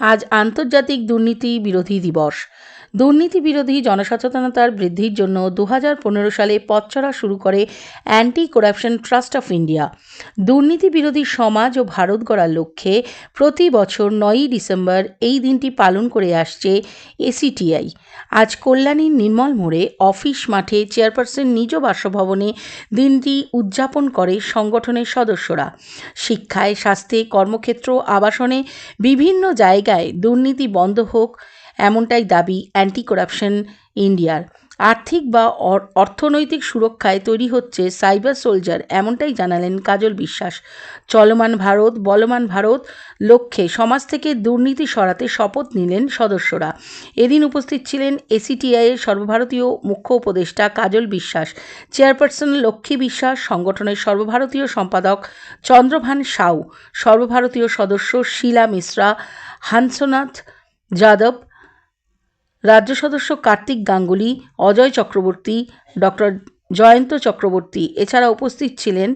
আজ আন্তর্জাতিক দুর্নীতি বিরোধী দিবস। দুর্নীতি বিরোধী জনসচেতনতার বৃদ্ধির জন্য দু হাজার পনেরো সালে পথচড়া শুরু করে anti corruption trust of India দুর্নীতি বিরোধী সমাজ ও ভারত গড়ার লক্ষ্যে প্রতি বছর নয়ই ডিসেম্বর এই দিনটি পালন করে আসছে এসিটিআই আজ কল্যাণীর নির্মল মোড়ে অফিস মাঠে চেয়ারপারসন নিজ বাসভবনে দিনটি উদযাপন করে সংগঠনের সদস্যরা। শিক্ষায়, স্বাস্থ্যে, কর্মক্ষেত্র, আবাসনে বিভিন্ন জায়গায় দুর্নীতি বন্ধ হোক এমনটাই দাবি অ্যান্টি করাপশন ইন্ডিয়ার আর্থিক বা অর্থনৈতিক সুরক্ষায় তৈরি হচ্ছে সাইবার সোলজার এমনটাই জানালেন কাজল বিশ্বাস। চলমান ভারত বলমান ভারত লক্ষ্যে সমাজ থেকে দুর্নীতি সরাতে শপথ নিলেন সদস্যরা। এদিন উপস্থিত ছিলেন এসিটিআইয়ের সর্বভারতীয় মুখ্য উপদেষ্টা কাজল বিশ্বাস। চেয়ারপারসন লক্ষ্মী বিশ্বাস, সংগঠনের সর্বভারতীয় সম্পাদক চন্দ্রভান সাউ, সর্বভারতীয় সদস্য শীলা মিশ্রা, হানসনাথ যাদব রাজ্য সদস্য কার্তিক গাঙ্গুলি, অজয় চক্রবর্তী, ডক্টর জয়ন্ত চক্রবর্তী। এছাড়া উপস্থিত ছিলেন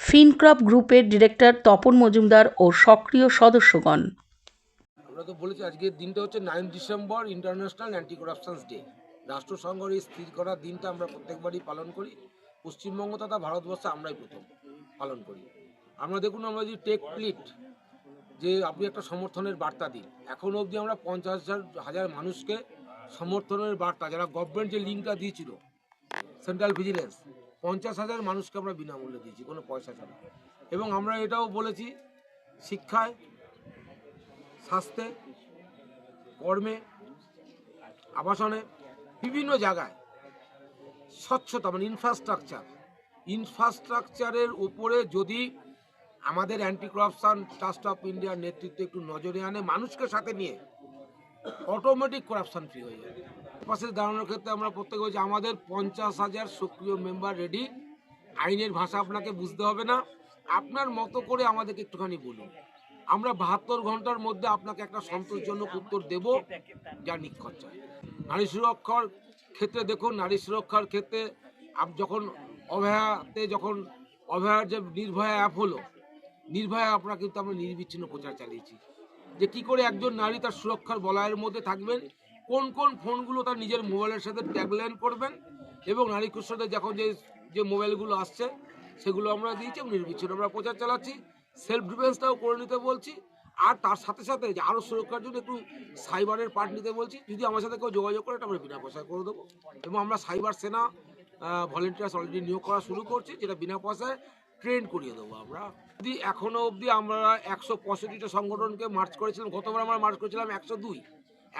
ফিনক্রপ গ্রুপের ডিরেক্টর তপন মজুমদার ও সক্রিয় সদস্যগণ। আমরা তো বলেছি আজকের দিনটা হচ্ছে nine December international anti corruptions day রাষ্ট্রসংঘের এই স্থির করার দিনটা আমরা প্রত্যেকবারই পালন করি। পশ্চিমবঙ্গ তথা ভারতবর্ষে আমরাই প্রথম পালন করি। আমরা দেখুন আমরা যদি টেক প্লিট যে আপনি একটা সমর্থনের বার্তা দিন। এখন অবধি আমরা পঞ্চাশ হাজার হাজার মানুষকে সমর্থনের বার্তা, যারা গভর্নমেন্ট যে লিঙ্কটা দিয়েছিল সেন্ট্রাল ভিজিলেন্স পঞ্চাশ হাজার মানুষকে আমরা বিনামূল্যে দিয়েছি, কোনো পয়সা ছাড়া। এবং আমরা এটাও বলেছি, শিক্ষায়, স্বাস্থ্যে, কর্মে, আবাসনে, বিভিন্ন জায়গায় স্বচ্ছতা মানে ইনফ্রাস্ট্রাকচার ইনফ্রাস্ট্রাকচারের উপরে যদি আমাদের অ্যান্টি করাপশন ট্রাস্ট অফ ইন্ডিয়ার নেতৃত্বে একটু নজরে আনে মানুষকে সাথে নিয়ে। অটোমেটিক করাপশন ফ্রি হয়ে যাবে পাশে দাঁড়ানোর ক্ষেত্রে আমরা প্রত্যেক বলছি আমাদের পঞ্চাশ হাজার সক্রিয় মেম্বার রেডি আইনের ভাষা আপনাকে বুঝতে হবে না। আপনার মতো করে আমাদেরকে একটুখানি বলুন। আমরা বাহাত্তর ঘণ্টার মধ্যে আপনাকে একটা সন্তোষজনক উত্তর দেব যা নিখরচা নারী সুরক্ষার ক্ষেত্রে দেখুন, নারী সুরক্ষার ক্ষেত্রে যখন অভয়াতে যখন অভয়ার যে নির্ভয়া অ্যাপ হলো নির্ভয়া আমরা কিন্তু আমরা নির্বিচ্ছিন্ন প্রচার চালিয়েছি। যে কি করে একজন নারী তার সুরক্ষার বলয়ের মধ্যে থাকবেন, কোন কোন ফোনগুলো তার নিজের মোবাইলের সাথে ট্যাগলাইন করবেন এবং নারী কুষ্ঠদের যখন যে যে মোবাইলগুলো আসছে, সেগুলো আমরা দিয়েছি এবং নির্বিচ্ছিন্ন আমরা প্রচার চালাচ্ছি। সেলফ ডিফেন্সটাও করে নিতে বলছি। আর তার সাথে সাথে যে আরও সুরক্ষার জন্য একটু সাইবারের পার্ট নিতে বলছি। যদি আমার সাথে কেউ যোগাযোগ করে এটা আমরা বিনা পয়সায় করে দেবো। এবং আমরা সাইবার সেনা ভলেন্টিয়ার্স অলরেডি নিয়োগ করা শুরু করছি, যেটা বিনা পয়সায় ট্রেন করিয়ে দেবো আমরা। যদি এখনও অবধি আমরা একশো পঁয়ষট্টিটা সংগঠনকে মার্চ করেছিলাম, গতবার আমরা মার্চ করেছিলাম একশো দুই।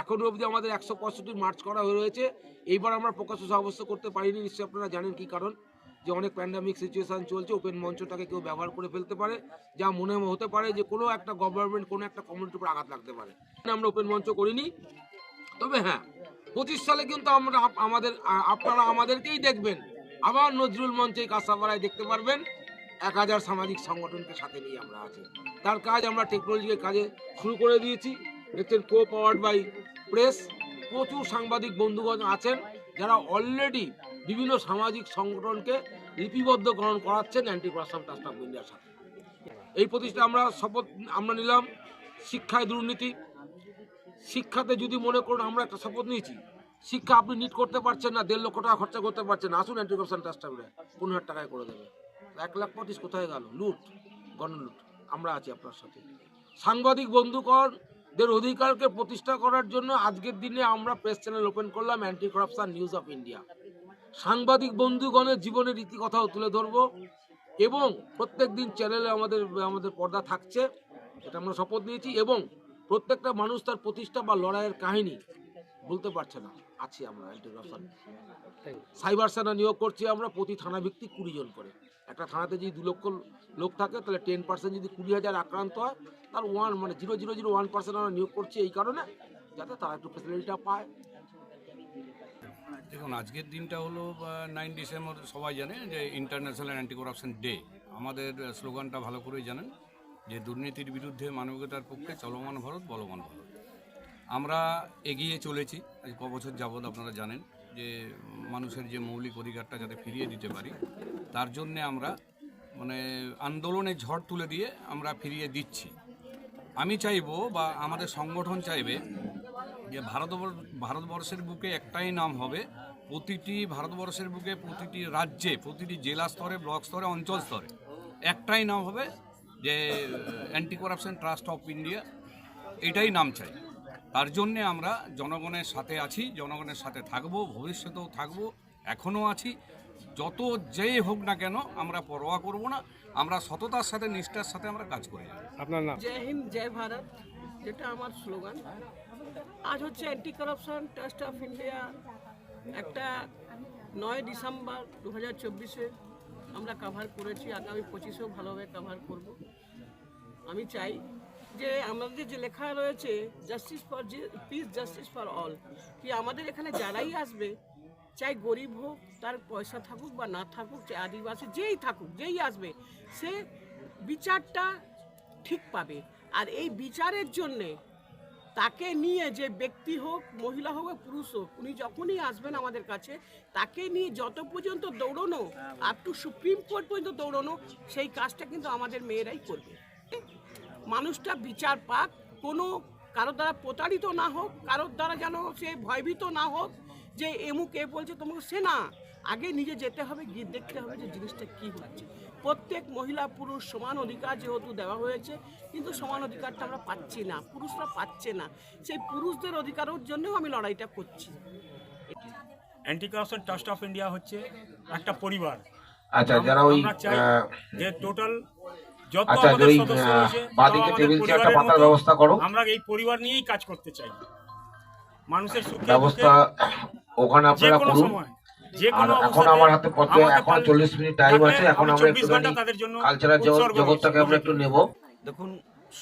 এখনও অবধি আমাদের একশো পঁয়ষট্টি মার্চ করা হয়ে রয়েছে। এইবার আমরা প্রকাশ্য সাব্যস্ত করতে পারিনি, নিশ্চয়ই আপনারা জানেন কি কারণ? যে অনেক প্যান্ডামিক সিচুয়েশান চলছে ওপেন মঞ্চটাকে কেউ ব্যবহার করে ফেলতে পারে, যা মনে হতে পারে যে কোনো একটা গভর্নমেন্ট কোনো একটা কমিউনিটির উপর আঘাত লাগতে পারে। আমরা ওপেন মঞ্চ করিনি। তবে হ্যাঁ পঁচিশ সালে কিন্তু আমরা, আমাদের আপনারা আমাদেরকেই দেখবেন। আবার নজরুল মঞ্চে কাঁসাপাড়ায় দেখতে পারবেন। এক হাজার সামাজিক সংগঠনকে সাথে নিয়ে আমরা আছি। তার কাজ আমরা টেকনোলজির কাজে শুরু করে দিয়েছি। দেখছেন কো পাওয়ার্ড বাই প্রেস প্রচুর সাংবাদিক বন্ধুগণ আছেন যারা অলরেডি বিভিন্ন সামাজিক সংগঠনকে লিপিবদ্ধকরণ করাচ্ছেন অ্যান্টি করাপশন ট্রাস্ট অফ ইন্ডিয়ার সাথে। এই প্রতিষ্ঠা আমরা শপথ আমরা নিলাম শিক্ষায় দুর্নীতি। শিক্ষাতে যদি মনে করুন আমরা একটা শপথ নিয়েছি। শিক্ষা আপনি নিট করতে পারছেন না, দেড় লক্ষ টাকা খরচা করতে পারছেন আসুন অ্যান্টি করাপশন ট্রাস্ট পনেরো হাজার টাকায় করে দেবে এক লাখ পঁচিশ কোথায় গেল? লুট গণলুট। আমরা আছি আপনার সাথে। সাংবাদিক বন্ধুকরদের অধিকারকে প্রতিষ্ঠা করার জন্য আজকের দিনে আমরা প্রেস চ্যানেল ওপেন করলাম anti corruption news of India. সাংবাদিক বন্ধুগণের জীবনের রীতিকথাও তুলে ধরবো এবং প্রত্যেক দিন চ্যানেলে আমাদের আমাদের পর্দা থাকছে এটা আমরা শপথ নিয়েছি এবং প্রত্যেকটা মানুষ তার প্রতিষ্ঠা বা লড়াইয়ের কাহিনী বলতে পারছে না। আছি আমরা অ্যান্টি করাপশন সাইবার সেনা নিয়োগ করছি আমরা প্রতি থানা ভিত্তিক কুড়ি জন করে। একটা থানাতে যদি দু লক্ষ লোক থাকে, তাহলে টেন পার্সেন্ট যদি কুড়ি হাজার আক্রান্ত হয় তার ওয়ান মানে zero zero zero one percent আমরা নিয়োগ করছি এই কারণে, যাতে তারা একটু ফেসিলিটিটা পায়। দেখুন, আজকের দিনটা হলো নাইন ডিসেম্বর সবাই জানে যে ইন্টারন্যাশনাল অ্যান্টি করাপশন ডে আমাদের স্লোগানটা ভালো করেই জানেন, যে দুর্নীতির বিরুদ্ধে মানবিকতার পক্ষে চলমান ভারত, বলবান ভারত। আমরা এগিয়ে চলেছি, আজ ক বছর যাবৎ আপনারা জানেন যে মানুষের যে মৌলিক অধিকারটা যাতে ফিরিয়ে দিতে পারি তার জন্যে আমরা মানে আন্দোলনে ঝড় তুলে দিয়ে আমরা ফিরিয়ে দিচ্ছি। আমি চাইব বা আমাদের সংগঠন চাইবে যে ভারতবর্ষ, ভারতবর্ষের বুকে একটাই নাম হবে প্রতিটি ভারতবর্ষের বুকে প্রতিটি রাজ্যে, প্রতিটি জেলা স্তরে, ব্লক স্তরে, অঞ্চল স্তরে একটাই নাম হবে যে anti corruption trust of India এটাই নাম চাই। তার জন্যে আমরা জনগণের সাথে আছি, জনগণের সাথে থাকব, ভবিষ্যতেও থাকব এখনও আছি। যত যেই হোক না কেন আমরা পরোয়া করব না আমরা সততার সাথে নিষ্ঠার সাথে আমরা কাজ করে। যাব আপনার নাম? জয় হিন্দ জয় ভারত যেটা আমার স্লোগান। আজ হচ্ছে anti corruption trust of India একটা নয় ডিসেম্বর দু হাজার চব্বিশে আমরা কাভার করেছি। আগামী পঁচিশেও ভালোভাবে কাভার করব। আমি চাই যে আমাদের যে লেখা রয়েছে justice for peace justice for all কি আমাদের এখানে যারাই আসবে চাই গরিব হোক, তার পয়সা থাকুক বা না থাকুক, চাই আদিবাসী যেই থাকুক, যেই আসবে, সে বিচারটা ঠিক পাবে। আর এই বিচারের জন্যে তাকে নিয়ে যে ব্যক্তি হোক, মহিলা হোক পুরুষ হোক, উনি যখনই আসবেন আমাদের কাছে, তাকে নিয়ে যত পর্যন্ত দৌড়নো আপ টু সুপ্রিম কোর্ট পর্যন্ত দৌড়নো, সেই কাজটা কিন্তু আমাদের মেয়েরাই করবে। মানুষটা বিচার পাক, কোনো কারোর দ্বারা প্রতারিত না হোক, কারোর দ্বারা যেন সে ভয়ভীত না হোক যে এমুক এ বলছে তোমাকে সে না। আগে নিজে যেতে হবে গিয়ে দেখতে হবে যে জিনিসটা কী হচ্ছে। প্রত্যেক মহিলা পুরুষ সমান অধিকার যেহেতু দেওয়া হয়েছে কিন্তু সমান অধিকারটা আমরা পাচ্ছি না পুরুষরা পাচ্ছে না। সেই পুরুষদের অধিকারের জন্যও আমি লড়াইটা করছি। Anti corruption trust of India হচ্ছে একটা পরিবার। আচ্ছা যারা ওই আমরা চাই যে টোটাল যত আচ্ছা আমাদের সদস্য রয়েছে বাদিকে টেবিল চেয়ারটা পাতার ব্যবস্থা করো। আমরা এই পরিবার নিয়েই কাজ করতে চাই। মানুষের সুখে ব্যবস্থা ওখানে আপনারা করুন। আর এখন আমার হাতে পথে এখন চল্লিশ মিনিট টাইম আছে এখন আমরা একটুখানি কালচারাল জগৎটাকে আমরা একটু নেব। দেখুন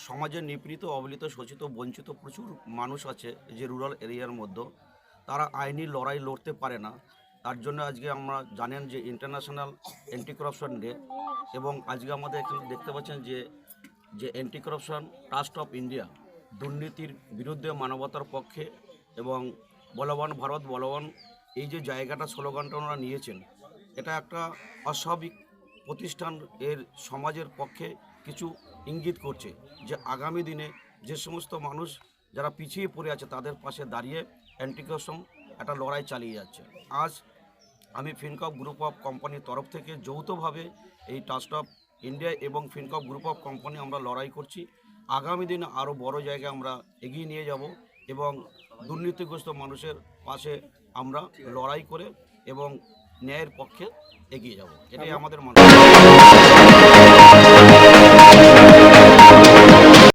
সমাজে নিপীড়িত অবলিত শোষিত বঞ্চিত প্রচুর মানুষ আছে যে রুরাল এরিয়ার মধ্যে। তারা আইনি লড়াই লড়তে পারে না। তার জন্য আজকে আমরা জানেন যে ইন্টারন্যাশনাল অ্যান্টি করাপশন ডে এবং আজকে আমাদের এখানে দেখতে পাচ্ছেন যে যে anti corruption trust of India দুর্নীতির বিরুদ্ধে মানবতার পক্ষে এবং বলবান ভারত, বলবান এই যে জায়গাটা স্লোগানটা ওনারা নিয়েছেন, এটা একটা অস্বাভাবিক প্রতিষ্ঠান এর সমাজের পক্ষে কিছু ইঙ্গিত করছে যে আগামী দিনে যে সমস্ত মানুষ যারা পিছিয়ে পড়ে আছে তাদের পাশে দাঁড়িয়ে অ্যান্টিকসম একটা লড়াই চালিয়ে যাচ্ছে। আজ আমি ফিনকপ গ্রুপ অফ কোম্পানির তরফ থেকে যৌথভাবে এই ট্রাস্ট অফ ইন্ডিয়া এবং ফিনকপ গ্রুপ অফ কোম্পানি আমরা লড়াই করছি। আগামী দিনে আরও বড় জায়গায় আমরা এগিয়ে নিয়ে যাব। এবং দুর্নীতিগ্রস্ত মানুষের পাশে আমরা লড়াই করে এবং ন্যায়ের পক্ষে এগিয়ে যাব। এটাই আমাদের মনে